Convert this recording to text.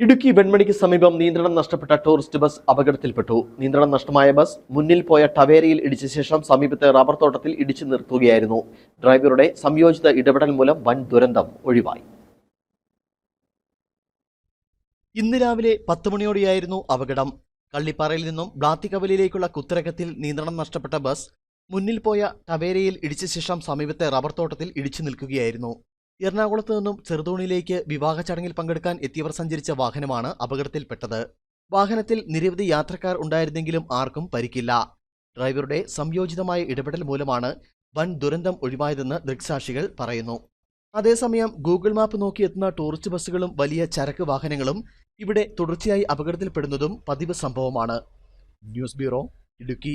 ഇടുക്കി വെൺമണിക്ക് സമീപം നിയന്ത്രണം നഷ്ടപ്പെട്ട ടൂറിസ്റ്റ് ബസ് അപകടത്തിൽപ്പെട്ടു. നിയന്ത്രണം നഷ്ടമായ ബസ് മുന്നിൽ പോയ ടവേരയിൽ ഇടിച്ച ശേഷം സമീപത്തെ റബ്ബർ തോട്ടത്തിൽ ഇടിച്ചു നിർത്തുകയായിരുന്നു. ഡ്രൈവറുടെ സംയോജിത ഇടപെടൽ മൂലം വൻ ദുരന്തം ഒഴിവായി. ഇന്ന് രാവിലെ പത്ത് മണിയോടെയായിരുന്നു അപകടം. കള്ളിപ്പാറയിൽ നിന്നും ബ്ലാത്തിക്കവലിയിലേക്കുള്ള കുത്തിറക്കത്തിൽ നിയന്ത്രണം നഷ്ടപ്പെട്ട ബസ് മുന്നിൽ പോയ ടവേരയിൽ ഇടിച്ച ശേഷം സമീപത്തെ റബ്ബർ തോട്ടത്തിൽ ഇടിച്ചു നിൽക്കുകയായിരുന്നു. എറണാകുളത്ത് നിന്നും ചെറുതോണിയിലേക്ക് വിവാഹ ചടങ്ങിൽ പങ്കെടുക്കാൻ എത്തിയവർ സഞ്ചരിച്ച വാഹനമാണ് അപകടത്തിൽപ്പെട്ടത്. വാഹനത്തിൽ നിരവധി യാത്രക്കാർ ഉണ്ടായിരുന്നെങ്കിലും ആർക്കും പരിക്കില്ല. ഡ്രൈവറുടെ സംയോജിതമായ ഇടപെടൽ മൂലമാണ് വൻ ദുരന്തം ഒഴിവായതെന്ന് ദൃക്സാക്ഷികൾ പറയുന്നു. അതേസമയം ഗൂഗിൾ മാപ്പ് നോക്കിയെത്തുന്ന ടൂറിസ്റ്റ് ബസ്സുകളും വലിയ ചരക്ക് വാഹനങ്ങളും ഇവിടെ തുടർച്ചയായി അപകടത്തിൽപ്പെടുന്നതും പതിവ് സംഭവമാണ്. News bureau Idukki.